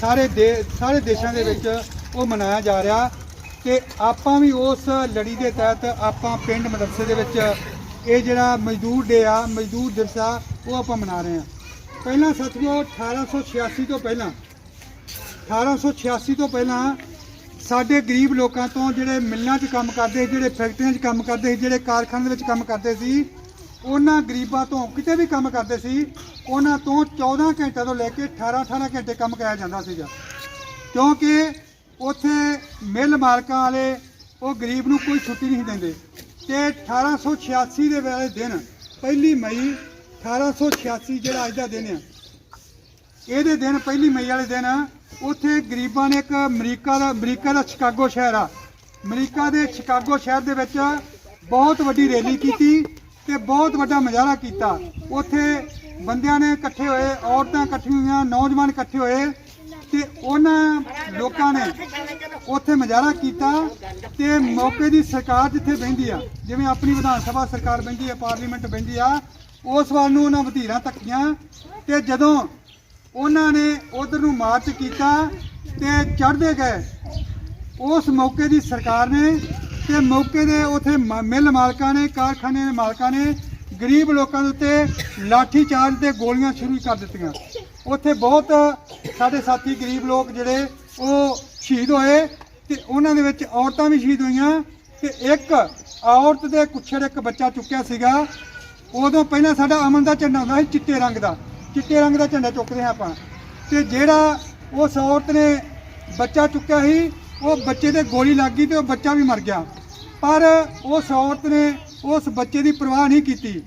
ਸਾਰੇ ਦੇ, ਸਾਰੇ ਦੇਸ਼ਾਂ ਦੇ ਵਿੱਚ ਉਹ ਮਨਾਇਆ ਜਾ ਰਿਹਾ ਤੇ ਆਪਾਂ ਵੀ ਉਸ ਲੜੀ ਦੇ ਤਹਿਤ ਆਪਾਂ ਪਿੰਡ ਮਦਰਸੇ ਦੇ ਵਿੱਚ ਇਹ ਜਿਹੜਾ ਮਜ਼ਦੂਰ ਡੇ ਆ, ਮਜ਼ਦੂਰ ਦਿਵਸ ਆ, ਉਹ ਆਪਾਂ ਮਨਾ ਰਹੇ ਆ ਪਹਿਲਾਂ ਸਤਿਗੁਰੂ 1886 ਤੋਂ ਪਹਿਲਾਂ 1886 ਤੋਂ ਪਹਿਲਾਂ ਸਾਡੇ ਗਰੀਬ ਲੋਕਾਂ ਤੋਂ ਜਿਹੜੇ ਮਿੱਲਾਂ 'ਚ ਕੰਮ ਕਰਦੇ ਸੀ, ਜਿਹੜੇ ਫੈਕਟਰੀਆਂ 'ਚ ਕੰਮ ਕਰਦੇ ਸੀ, ਜਿਹੜੇ ਕਾਰਖਾਨੇ ਦੇ ਵਿੱਚ ਕੰਮ ਕਰਦੇ ਸੀ ਉਹਨਾਂ ਗਰੀਬਾਂ ਤੋਂ ਕਿਤੇ ਵੀ ਕੰਮ ਕਰਦੇ ਸੀ, ਉਹਨਾਂ ਤੋਂ 14 ਘੰਟੇ ਤੋਂ ਲੈ ਕੇ 18 18 ਘੰਟੇ ਕੰਮ ਕਰਾਇਆ ਜਾਂਦਾ ਸੀਗਾ। ਕਿਉਂਕਿ ਉੱਥੇ ਮਿੱਲ ਮਾਲਕਾਂ ਵਾਲੇ ਉਹ ਗਰੀਬ ਨੂੰ ਕੋਈ ਛੁੱਟੀ ਨਹੀਂ ਦਿੰਦੇ। ਤੇ 1886 ਦੇ ਵੇਲੇ ਦਿਨ, ਪਹਿਲੀ ਮਈ 1886 ਜਿਹੜਾ ਅੱਜ ਦਾ ਦਿਨ ਆ। ਇਹਦੇ ਦਿਨ, ਪਹਿਲੀ ਮਈ ਵਾਲੇ ਦਿਨ, ਉੱਥੇ ਗਰੀਬਾਂ ਨੇ ਇੱਕ ਅਮਰੀਕਾ ਦਾ ਅਮਰੀਕਾ ਦਾ ਸ਼ਿਕਾਗੋ ਸ਼ਹਿਰ ਆ। ਅਮਰੀਕਾ ਦੇ ਸ਼ਿਕਾਗੋ ਸ਼ਹਿਰ ਦੇ ਵਿੱਚ ਬਹੁਤ ਵੱਡੀ ਰੈਲੀ ਕੀਤੀ। ਤੇ ਬਹੁਤ ਵੱਡਾ ਮੁਜ਼ਾਹਰਾ ਕੀਤਾ। ਉੱਥੇ ਬੰਦਿਆਂ ਨੇ ਇਕੱਠੇ ਹੋਏ, ਔਰਤਾਂ ਇਕੱਠੀਆਂ ਹੋਈਆਂ, ਨੌਜਵਾਨ ਇਕੱਠੇ ਹੋਏ ਤੇ ਉਹਨਾਂ ਲੋਕਾਂ ਨੇ ਉੱਥੇ ਮੁਜ਼ਾਹਰਾ ਕੀਤਾ ਤੇ ਮੌਕੇ ਦੀ ਸਰਕਾਰ ਜਿੱਥੇ ਬਹਿੰਦੀ ਆ, ਜਿਵੇਂ ਆਪਣੀ ਵਿਧਾਨ ਸਭਾ ਸਰਕਾਰ ਬਹਿੰਦੀ ਆ, ਪਾਰਲੀਮੈਂਟ ਬਹਿੰਦੀ ਆ ਉਸ ਵੱਲ ਨੂੰ ਉਹਨਾਂ ਵਧੀਰਾਂ ਤੱਕੀਆਂ ਤੇ ਜਦੋਂ ਉਹਨਾਂ ਨੇ ਉਧਰ ਨੂੰ ਮਾਰਚ ਕੀਤਾ ਤੇ ਚੜ੍ਹਦੇ ਗਏ, ਉਸ ਮੌਕੇ ਦੀ ਸਰਕਾਰ ਨੇ ਤੇ ਮੌਕੇ ਦੇ, ਉਥੇ ਮਿੱਲ ਮਾਲਕਾਂ ਨੇ, ਕਾਰਖਾਨੇ ਦੇ ਮਾਲਕਾਂ ਨੇ ਗਰੀਬ ਲੋਕਾਂ ਦੇ ਉੱਤੇ ਲਾਠੀ ਚਾਰਜ ਤੇ ਗੋਲੀਆਂ ਸ਼ੁਰੂ ਕਰ ਦਿੱਤੀਆਂ। ਉੱਥੇ ਬਹੁਤ ਸਾਡੇ ਸਾਥੀ ਗਰੀਬ ਲੋਕ ਜਿਹੜੇ, ਉਹ ਸ਼ਹੀਦ ਹੋਏ ਤੇ ਉਹਨਾਂ ਦੇ ਵਿੱਚ ਔਰਤਾਂ ਵੀ ਸ਼ਹੀਦ ਹੋਈਆਂ ਤੇ ਇੱਕ ਔਰਤ ਦੇ ਕੁੱਛੜ ਇੱਕ ਬੱਚਾ ਚੁੱਕਿਆ ਸੀਗਾ। ਉਦੋਂ ਪਹਿਲਾਂ ਸਾਡਾ ਅਮਨ ਦਾ ਝੰਡਾ ਹੁੰਦਾ ਸੀ ਚਿੱਟੇ ਰੰਗ ਦਾ। ਚਿੱਟੇ ਰੰਗ ਦਾ ਝੰਡਾ ਚੁੱਕਦੇ ਹਾਂ ਆਪਾਂ। ਤੇ ਜਿਹੜਾ ਉਸ ਔਰਤ ਨੇ ਬੱਚਾ ਚੁੱਕਿਆ ਸੀ, ਉਹ ਬੱਚੇ ਤੇ ਗੋਲੀ ਲੱਗ ਗਈ ਤੇ ਉਹ ਬੱਚਾ ਵੀ ਮਰ ਗਿਆ। ਪਰ ਉਸ ਔਰਤ ਨੇ ਉਸ ਬੱਚੇ ਦੀ ਪਰਵਾਹ ਨਹੀਂ ਕੀਤੀ।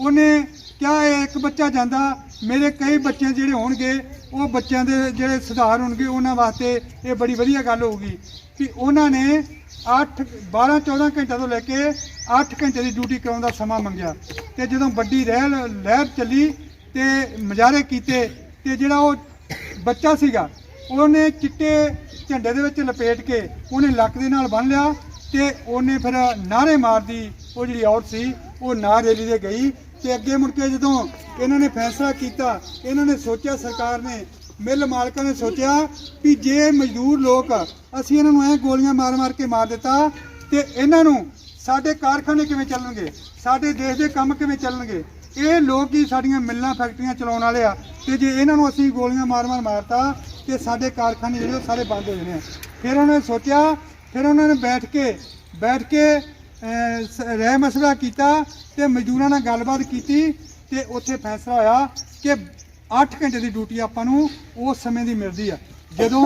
ਉਹਨੇ ਕਿਹਾ, ਇਹ ਇੱਕ ਬੱਚਾ ਜਾਂਦਾ, ਮੇਰੇ ਕਈ ਬੱਚੇ ਜਿਹੜੇ ਹੋਣਗੇ, ਉਹ ਬੱਚਿਆਂ ਦੇ ਜਿਹੜੇ ਸੁਧਾਰ ਹੋਣਗੇ, ਉਹਨਾਂ ਵਾਸਤੇ ਇਹ ਬੜੀ ਵਧੀਆ ਗੱਲ ਹੋਊਗੀ। ਕਿ ਉਹਨਾਂ ਨੇ 8 12 14 ਘੰਟੇ ਤੋਂ ਲੈ ਕੇ 8 ਘੰਟੇ ਦੀ ਡਿਊਟੀ ਕਰਾਉਣ ਦਾ ਸਮਾਂ ਮੰਗਿਆ। ਤੇ ਜਦੋਂ ਵੱਡੀ ਰਹਿ ਲਹਿਰ ਚੱਲੀ ਤੇ ਮੁਜ਼ਾਹਰੇ ਕੀਤੇ ਤੇ ਜਿਹੜਾ ਉਹ ਬੱਚਾ ਸੀਗਾ, ਉਹਨੇ ਚਿੱਟੇ ਝੰਡੇ ਦੇ ਵਿੱਚ ਲਪੇਟ ਕੇ ਉਹਨੇ ਲੱਕ ਦੇ ਨਾਲ ਬੰਨ ਲਿਆ ਤੇ ਉਹਨੇ ਫਿਰ ਨਾਰੇ ਮਾਰਦੀ ਉਹ ਜਿਹੜੀ ਔਰਤ ਸੀ, ਉਹ ਨਾ ਰੈਲੀ ਦੇ ਗਈ ਤੇ ਅੱਗੇ ਮੁੜ ਕੇ ਜਦੋਂ ਇਹਨਾਂ ਨੇ ਫੈਸਲਾ ਕੀਤਾ, ਇਹਨਾਂ ਨੇ ਸੋਚਿਆ ਸਰਕਾਰ ਨੇ, ਮਿੱਲ ਮਾਲਕਾਂ ਨੇ ਸੋਚਿਆ ਵੀ ਜੇ ਮਜ਼ਦੂਰ ਲੋਕ ਅਸੀਂ ਇਹਨਾਂ ਨੂੰ ਐ ਗੋਲੀਆਂ ਮਾਰ-ਮਾਰ ਕੇ ਮਾਰ ਦਿੱਤਾ ਤੇ ਇਹਨਾਂ ਨੂੰ ਸਾਡੇ ਕਾਰਖਾਨੇ ਕਿਵੇਂ ਚੱਲਣਗੇ, ਸਾਡੇ ਦੇਸ਼ ਦੇ ਕੰਮ ਕਿਵੇਂ ਚੱਲਣਗੇ, ਇਹ ਲੋਕ ਹੀ ਸਾਡੀਆਂ ਮਿੱਲਾਂ ਫੈਕਟਰੀਆਂ ਚਲਾਉਣ ਵਾਲੇ ਆ ਤੇ ਜੇ ਇਹਨਾਂ ਨੂੰ ਅਸੀਂ ਗੋਲੀਆਂ ਮਾਰ-ਮਾਰ ਮਾਰਤਾ ਤੇ ਸਾਡੇ ਕਾਰਖਾਨੇ ਜਿਹੜੇ ਉਹ ਸਾਰੇ ਬੰਦ ਹੋ ਜਾਣੇ ਆ। ਫਿਰ ਉਹਨਾਂ ਨੇ ਸੋਚਿਆ ਫਿਰ ਉਹਨਾਂ ਨੇ ਬੈਠ ਕੇ ਬੈਠ ਕੇ ਸ- ਰਹਿ ਮਸਲਾ ਕੀਤਾ ਤੇ ਮਜ਼ਦੂਰਾਂ ਨਾਲ ਗੱਲਬਾਤ ਕੀਤੀ ਤੇ ਉੱਥੇ ਫੈਸਲਾ ਹੋਇਆ ਕਿ 8 ਘੰਟੇ ਦੀ ਡਿਊਟੀ ਆਪਾਂ ਨੂੰ ਉਸ ਸਮੇਂ ਦੀ ਮਿਲਦੀ ਆ। ਜਦੋਂ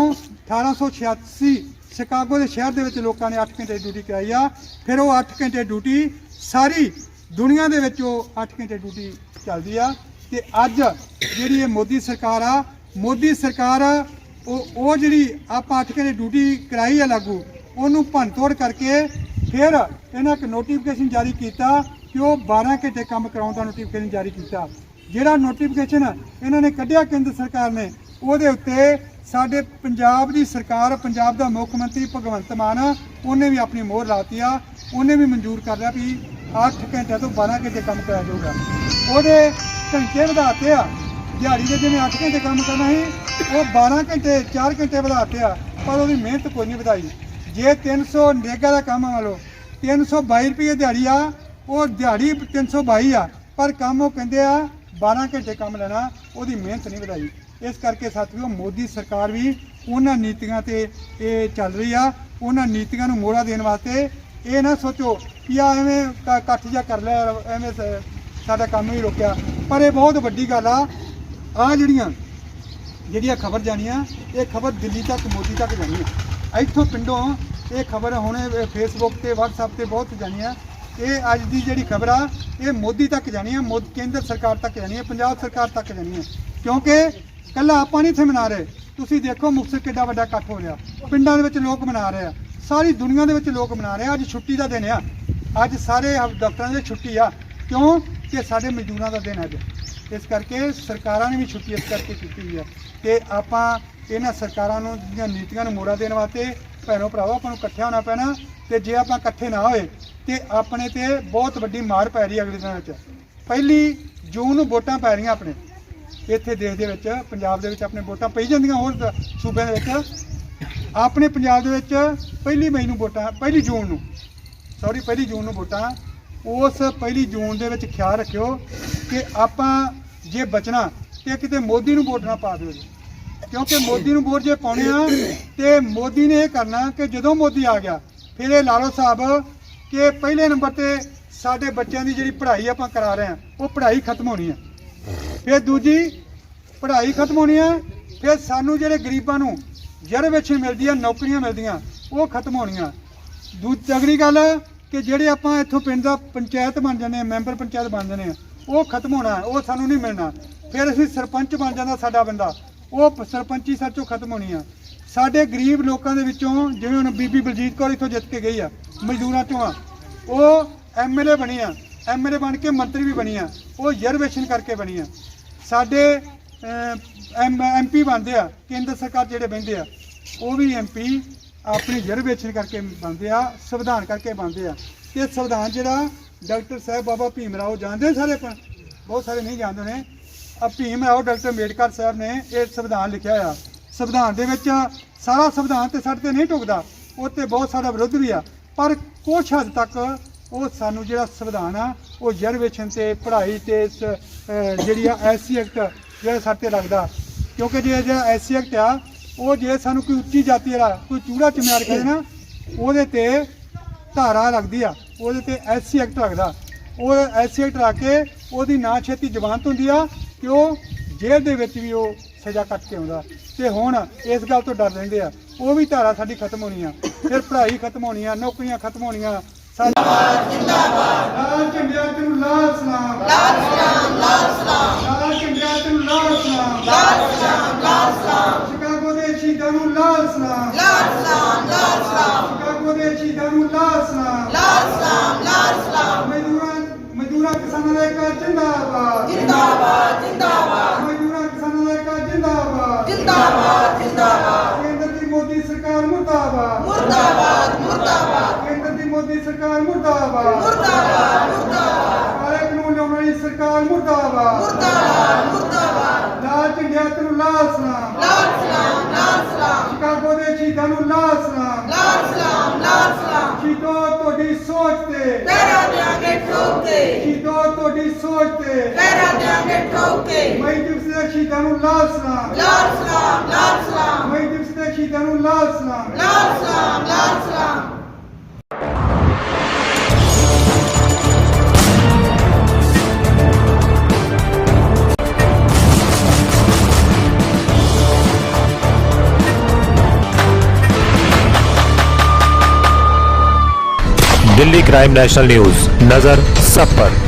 1886 ਸ਼ਿਕਾਗੋ ਦੇ ਸ਼ਹਿਰ ਦੇ ਵਿੱਚ ਲੋਕਾਂ ਨੇ 8 ਘੰਟੇ ਦੀ ਡਿਊਟੀ ਕਰਾਈ ਆ, ਫਿਰ ਉਹ 8 ਘੰਟੇ ਡਿਊਟੀ ਸਾਰੀ ਦੁਨੀਆ ਦੇ ਵਿੱਚ ਉਹ 8 ਘੰਟੇ ਡਿਊਟੀ ਚੱਲਦੀ ਆ ਤੇ ਅੱਜ ਜਿਹੜੀ ਇਹ ਮੋਦੀ ਸਰਕਾਰ ਆ, ਮੋਦੀ ਸਰਕਾਰ ਉਹ ਉਹ ਜਿਹੜੀ ਆਪਾਂ 8 ਘੰਟੇ ਡਿਊਟੀ ਕਰਾਈ ਆ ਲਾਗੂ ਉਹਨੂੰ ਭੰਨਤੋੜ ਕਰਕੇ ਫਿਰ ਇਹਨਾਂ ਇੱਕ ਨੋਟੀਫਿਕੇਸ਼ਨ ਜਾਰੀ ਕੀਤਾ ਕਿ ਉਹ 12 ਘੰਟੇ ਕੰਮ ਕਰਾਉਣ ਦਾ ਨੋਟੀਫਿਕੇਸ਼ਨ ਜਾਰੀ ਕੀਤਾ। ਜਿਹੜਾ ਨੋਟੀਫਿਕੇਸ਼ਨ ਇਹਨਾਂ ਨੇ ਕੱਢਿਆ ਕੇਂਦਰ ਸਰਕਾਰ ਨੇ, ਉਹਦੇ ਉੱਤੇ ਸਾਡੇ ਪੰਜਾਬ ਦੀ ਸਰਕਾਰ, ਪੰਜਾਬ ਦਾ ਮੁੱਖ ਮੰਤਰੀ ਭਗਵੰਤ ਮਾਨ, ਉਹਨੇ ਵੀ ਆਪਣੀ ਮੋਹਰ ਲਾਤੀ ਆ। ਉਹਨੇ ਵੀ ਮਨਜ਼ੂਰ ਕਰ ਲਿਆ ਵੀ 8 ਘੰਟੇ ਤੋਂ 12 ਘੰਟੇ ਕੰਮ ਕਰਾਇਆ ਜਾਊਗਾ। ਉਹਦੇ ਘੰਟੇ ਵਧਾਤੇ ਆ। ਦਿਹਾੜੀ ਦੇ ਜਿਵੇਂ 8 ਘੰਟੇ ਕੰਮ ਕਰਨਾ ਸੀ, ਉਹ 12 ਘੰਟੇ 4 ਘੰਟੇ ਵਧਾਤੇ ਆ, ਪਰ ਉਹਦੀ ਮਿਹਨਤ ਕੋਈ ਨਹੀਂ ਵਧਾਈ। ਜੇ 300 ਨੇਗਾ ਦਾ ਕੰਮ ਆ ਲਓ 322 ਰੁਪਏ ਦਿਹਾੜੀ ਆ, ਉਹ ਦਿਹਾੜੀ 322 ਆ, ਪਰ ਕੰਮ ਉਹ ਕਹਿੰਦੇ ਆ 12 ਘੰਟੇ ਕੰਮ ਲੈਣਾ, ਉਹਦੀ ਮਿਹਨਤ ਨਹੀਂ ਵਧਾਈ। ਇਸ ਕਰਕੇ ਸਾਥੀਓ, ਮੋਦੀ ਸਰਕਾਰ ਵੀ ਉਹਨਾਂ ਨੀਤੀਆਂ ਤੇ ਇਹ ਚੱਲ ਰਹੀ ਆ, ਉਹਨਾਂ ਨੀਤੀਆਂ ਨੂੰ ਮੋੜਾ ਦੇਣ ਵਾਸਤੇ ਇਹ ਨਾ ਸੋਚੋ ਕਿ ਆ ਐਵੇਂ ਕ- ਇਕੱਠ ਜਾ ਕਰ ਲਿਆ, ਐਵੇਂ ਸਾਡਾ ਕੰਮ ਹੀ ਰੋਕਿਆ। ਪਰ ਇਹ ਬਹੁਤ ਵੱਡੀ ਗੱਲ ਆ ਆ ਜਿਹੜੀਆਂ ਜਿਹੜੀਆਂ ਖਬਰ ਜਾਣੀਆਂ, ਇਹ ਖਬਰ ਦਿੱਲੀ ਤੱਕ, ਮੋਦੀ ਤੱਕ ਜਾਣੀ ਆ। ਇੱਥੋਂ ਪਿੰਡੋਂ ਇਹ ਖਬਰ ਹੁਣੇ ਫੇਸਬੁੱਕ ਤੇ, WhatsApp ਤੇ ਬਹੁਤ ਜਾਣੀ ਆ। ਇਹ ਅੱਜ ਦੀ ਜਿਹੜੀ ਖਬਰ ਆ, ਇਹ ਮੋਦੀ ਤੱਕ ਜਾਣੀ ਆ, ਮੋਦੀ, ਕੇਂਦਰ ਸਰਕਾਰ ਤੱਕ ਜਾਣੀ ਆ, ਪੰਜਾਬ ਸਰਕਾਰ ਤੱਕ ਜਾਣੀ ਆ। ਕਿਉਂਕਿ ਕੱਲਾ ਆਪਾਂ ਨਹੀਂ ਇੱਥੇ ਮਨਾ ਰਹੇ। ਤੁਸੀਂ ਦੇਖੋ ਮੁਕਤਸਰ ਕਿੱਡਾ ਵੱਡਾ ਇਕੱਠ ਹੋ ਰਿਹਾ। ਪਿੰਡਾਂ ਦੇ ਵਿੱਚ ਲੋਕ ਮਨਾ ਰਹੇ ਆ। ਸਾਰੀ ਦੁਨੀਆ ਦੇ ਵਿੱਚ ਲੋਕ ਮਨਾ ਰਹੇ ਆ। ਅੱਜ ਛੁੱਟੀ ਦਾ ਦਿਨ ਆ। ਅੱਜ ਸਾਰੇ ਦਫ਼ਤਰਾਂ ਦੇ ਛੁੱਟੀ ਆ। ਕਿਉਂ? ਕਿ ਸਾਡੇ ਮਜ਼ਦੂਰਾਂ ਦਾ ਦਿਨ ਅੱਜ। ਇਸ ਕਰਕੇ ਸਰਕਾਰਾਂ ਨੇ ਵੀ ਛੁੱਟੀ ਇਸ ਕਰਕੇ ਕੀਤੀ ਹੋਈ ਆ। ਤੇ ਆਪਾਂ ਇਹਨਾਂ ਸਰਕਾਰਾਂ ਨੂੰ ਦੀਆਂ ਨੀਤੀਆਂ ਨੂੰ ਮੋੜਾ ਦੇਣ ਵਾਸਤੇ ਭੈਣੋ ਭਰਾਵੋ ਆਪਾਂ ਨੂੰ ਇਕੱਠਿਆ ਹੋਣਾ ਪੈਣਾ ਤੇ ਜੇ ਆਪਾਂ ਇਕੱਠੇ ਨਾ ਹੋਏ ਤੇ ਆਪਣੇ ਤੇ ਬਹੁਤ ਵੱਡੀ ਮਾਰ ਪੈ ਰਹੀ ਹੈ ਅਗਲੇ ਦਿਨਾਂ ਵਿੱਚ। ਪਹਿਲੀ ਜੂਨ ਨੂੰ ਵੋਟਾਂ ਪੈ ਰਹੀਆਂ ਆਪਣੇ। ਇੱਥੇ ਦੇਸ਼ ਦੇ ਵਿੱਚ, ਪੰਜਾਬ ਦੇ ਵਿੱਚ ਆਪਣੇ ਵੋਟਾਂ ਪਈ ਜਾਂਦੀਆਂ ਹੋਰ ਸੂਬਿਆਂ ਦੇ ਵਿੱਚ। ਆਪਣੇ ਪੰਜਾਬ ਦੇ ਵਿੱਚ ਪਹਿਲੀ ਮਈ ਨੂੰ ਵੋਟਾਂ, ਪਹਿਲੀ ਜੂਨ ਨੂੰ ਸੌਰੀ ਪਹਿਲੀ ਜੂਨ ਨੂੰ ਵੋਟਾਂ। ਉਸ ਪਹਿਲੀ ਜੂਨ ਦੇ ਵਿੱਚ ਖਿਆਲ ਰੱਖਿਓ ਕਿ ਆਪਾਂ ਜੇ ਬਚਣਾ ਤੇ ਕਿਤੇ ਮੋਦੀ ਨੂੰ ਵੋਟ ਨਾ ਪਾ ਦਿਓ ਜੀ ਕਿਉਂਕਿ ਮੋਦੀ ਨੂੰ ਵੋਟ ਜੇ ਪਾਉਣੇ ਆ, ਤੇ ਮੋਦੀ ਨੇ ਇਹ ਕਰਨਾ ਕਿ ਜਦੋਂ ਮੋਦੀ ਆ ਗਿਆ, ਫਿਰ ਇਹ ਲਾ ਲਓ ਸਾਹਿਬ ਕਿ ਪਹਿਲੇ ਨੰਬਰ ਤੇ ਸਾਡੇ ਬੱਚਿਆਂ ਦੀ ਜਿਹੜੀ ਪੜ੍ਹਾਈ ਆਪਾਂ ਕਰਾ ਰਹੇ ਆ ਉਹ ਪੜ੍ਹਾਈ ਖਤਮ ਹੋਣੀ ਆ। ਫਿਰ ਦੂਜੀ, ਪੜ੍ਹਾਈ ਖਤਮ ਹੋਣੀ ਆ, ਫਿਰ ਸਾਨੂੰ ਜਿਹੜੇ ਗਰੀਬਾਂ ਨੂੰ ਰਿਜ਼ਰਵੇਸ਼ਨ ਮਿਲਦੀ ਆ ਨੌਕਰੀਆਂ ਮਿਲਦੀਆਂ, ਉਹ ਖਤਮ ਹੋਣੀਆਂ। ਦੂਜੀ ਅਗਲੀ ਗੱਲ ਕਿ ਜਿਹੜੇ ਆਪਾਂ ਇੱਥੋਂ ਪਿੰਡ ਦਾ ਪੰਚਾਇਤ ਬਣ ਜਾਂਦੇ ਆ ਮੈਂਬਰ ਪੰਚਾਇਤ ਬਣ ਜਾਂਦੇ ਆ ਉਹ ਖਤਮ ਹੋਣਾ, ਉਹ ਸਾਨੂੰ ਨਹੀਂ ਮਿਲਣਾ। ਫਿਰ ਅਸੀਂ ਸਰਪੰਚ ਬਣ ਜਾਂਦਾ ਸਾਡਾ ਬੰਦਾ। ਉਹ ਸਰਪੰਚੀ ਸੱਚੋਂ ਖਤਮ ਹੋਣੀ ਆ। ਸਾਡੇ ਗਰੀਬ ਲੋਕਾਂ ਦੇ ਵਿੱਚੋਂ ਜਿਵੇਂ ਹੁਣ ਬੀਬੀ ਬਲਜੀਤ ਕੌਰ ਇੱਥੋਂ ਜਿੱਤ ਕੇ ਗਈ ਆ, ਮਜ਼ਦੂਰਾਂ ਚੋਂ ਆ, ਉਹ ਐਮਐਲਏ ਬਣੀ ਆ ਐਮਐਲਏ ਬਣ ਕੇ ਮੰਤਰੀ ਵੀ ਬਣੀ ਆ, ਉਹ ਰਿਜ਼ਰਵੇਸ਼ਨ ਕਰਕੇ ਬਣੀ ਆ। ਸਾਡੇ ਐਮਪੀ ਬਣਦੇ ਆ, ਕੇਂਦਰ ਸਰਕਾਰ ਜਿਹੜੇ ਬਹਿੰਦੇ ਆ, ਉਹ ਵੀ ਐਮਪੀ ਆਪਣੀ ਰਿਜ਼ਰਵੇਸ਼ਨ ਕਰਕੇ ਬਣਦੇ ਆ, ਸੰਵਿਧਾਨ ਕਰਕੇ ਬਣਦੇ ਆ। ਤੇ ਸੰਵਿਧਾਨ ਜਿਹੜਾ ਡਾਕਟਰ ਸਾਹਿਬ ਬਾਬਾ ਭੀਮ ਰਾਓ ਜਾਣਦੇ ਸਾਰੇ ਆਪਾਂ? ਬਹੁਤ ਸਾਰੇ ਨਹੀਂ ਜਾਣਦੇ ਨੇ ਆ ਭੀਮ ਰਾਓ ਡਾਕਟਰ ਅੰਬੇਡਕਰ ਸਾਹਿਬ ਨੇ ਇਹ ਸੰਵਿਧਾਨ ਲਿਖਿਆ ਆ। ਸੰਵਿਧਾਨ ਦੇ ਵਿੱਚ ਸਾਰਾ ਸੰਵਿਧਾਨ ਤੇ ਸਾਡੇ ਤੇ ਨਹੀਂ ਟੁਕਦਾ ਉਹ ਤੇ ਬਹੁਤ ਸਾਰਾ ਵਿਰੋਧ ਵੀ ਆ। ਪਰ ਕੁਛ ਹੱਦ ਤੱਕ ਉਹ ਸਾਨੂੰ ਜਿਹੜਾ ਸੰਵਿਧਾਨ ਆ, ਉਹ ਰਿਜ਼ਰਵੇਸ਼ਨ ਤੇ, ਪੜ੍ਹਾਈ ਤੇ, ਸ- ਜਿਹੜੀ ਆ ਐਸਸੀ ਐਕਟ ਜਿਹੜਾ ਸਾਡੇ ਤੇ ਲੱਗਦਾ। ਕਿਉਂਕਿ ਜੇ ਜਿਹੜਾ ਐਸਸੀ ਐਕਟ ਆ, ਉਹ ਜੇ ਸਾਨੂੰ ਕੋਈ ਉੱਚੀ ਜਾਤੀ ਵਾਲਾ, ਕੋਈ ਚੂੜਾ ਚਮਿਆਰ ਕਰੇ ਨਾ, ਉਹਦੇ ਤੇ ਧਾਰਾ ਲੱਗਦੀ ਆ, ਉਹਦੇ ਤੇ ਐਸਸੀ ਐਕਟ ਲੱਗਦਾ। ਉਹ ਐਸਸੀ ਐਕਟ ਲਾ ਕੇ ਉਹਦੀ ਨਾ ਛੇਤੀ ਜ਼ਮਾਨਤ ਹੁੰਦੀ ਆ ਕਿ ਉਹ ਜੇਲ੍ਹ ਦੇ ਵਿੱਚ ਵੀ ਉਹ ਸਜ਼ਾ ਕੱਟ ਕੇ ਆਉਂਦਾ। ਤੇ ਹੁਣ ਇਸ ਗੱਲ ਤੋਂ ਡਰ ਰਹਿੰਦੇ ਆ। ਉਹ ਵੀ ਧਾਰਾ ਸਾਡੀ ਖਤਮ ਹੋਣੀ ਆ। ਫਿਰ ਪੜ੍ਹਾਈ ਖਤਮ ਹੋਣੀ ਆ, ਨੌਕਰੀਆਂ ਖਤਮ ਹੋਣੀਆਂ। ਜਿੰਦਾਬਾਦ ਜਿੰਦਾਬਾਦ ਲਾਲ ਝੰਡਿਆਂ ਤੇ ਲਾਲ ਸਲਾਮ ਲਾਲ ਸਲਾਮ ਲਾਲ ਸਲਾਮ ਲਾਲ ਝੰਡਿਆਂ ਤੇ ਲਾਲ ਸਲਾਮ ਲਾਲ ਸਲਾਮ ਲਾਲ ਸਲਾਮ ਸ਼ਿਕਾਗੋ ਦੇ ਸ਼ਹੀਦਾਂ ਨੂੰ ਲਾਲ ਸਲਾਮ ਲਾਲ ਸਲਾਮ ਲਾਲ ਸਲਾਮ ਸ਼ਿਕਾਗੋ ਦੇ ਸ਼ਹੀਦਾਂ ਨੂੰ ਲਾਲ ਸਲਾਮ ਲਾਲ ਸਲਾਮ ਲਾਲ ਸਲਾਮ ਮਜ਼ਦੂਰਾਂ ਮਜ਼ਦੂਰਾਂ ਕਿਸਾਨਾਂ ਦਾ ਇੱਕ ਜਿੰਦਾਬਾਦ। ਜਿੰਦਾਬਾਦ ਜਿੰਦਾਬਾਦ। ਮਜ਼ਦੂਰਾਂ ਕਿਸਾਨਾਂ ਦਾ ਇੱਕ ਜਿੰਦਾਬਾਦ। ਜਿੰਦਾਬਾਦ ਜਿੰਦਾਬਾਦ। ਕੇਂਦਰ ਦੀ ਮੋਦੀ ਸਰਕਾਰ ਮੁਰਦਾਬਾਦ। ਮੁਰਦਾਬਾਦ ਮੁਰਦਾਬਾਦ। ਕੇਂਦਰ ਦੀ ਮੋਦੀ ਸਰਕਾਰ ਮੁਰਦਾਬਾਦ। ਮੁਰਦਾਬਾਦ ਮੁਰਦਾਬਾਦ। ਕਾਲੇ ਕਾਨੂੰਨ ਲਿਆਉਣ ਵਾਲੀ ਸਰਕਾਰ ਮੁਰਦਾਬਾਦ। ਮੁਰਦਾਬਾਦ ਮੁਰਦਾਬਾਦ। ਲਾਲ ਝੰਡਿਆਂ ਤੇ ਲਾਲ ਸਲਾਮ। ਲਾਲ ਸਲਾਮ ਲਾਲ ਸਲਾਮ। ਸ਼ਿਕਾਗੋ ਦੇ ਸ਼ਹੀਦਾਂ ਨੂੰ ਲਾਲ ਸਲਾਮ। ਲਾਲ ਸਲਾਮ ਲਾਲ ਸਲਾਮ। ਸ਼ਹੀਦੋ ਤੁਹਾਡੀ ਸੋਚ ਤੇ। ਪੈਰਾ ਦਿਆਂਗੇ ਠੋਕ ਕੇ ਸ਼ਹੀਦੋ ਤੁਹਾਡੀ ਸੋਚ ਤੇ ठोकते लहरा देंगे ठोकते मई दिवस शहीदानू लाल सलाम लाल सलाम लाल सलाम मई दिवस शहीदानू लाल सलाम लाल सलाम लाल सलाम दिल्ली क्राइम नेशनल न्यूज नजर सब पर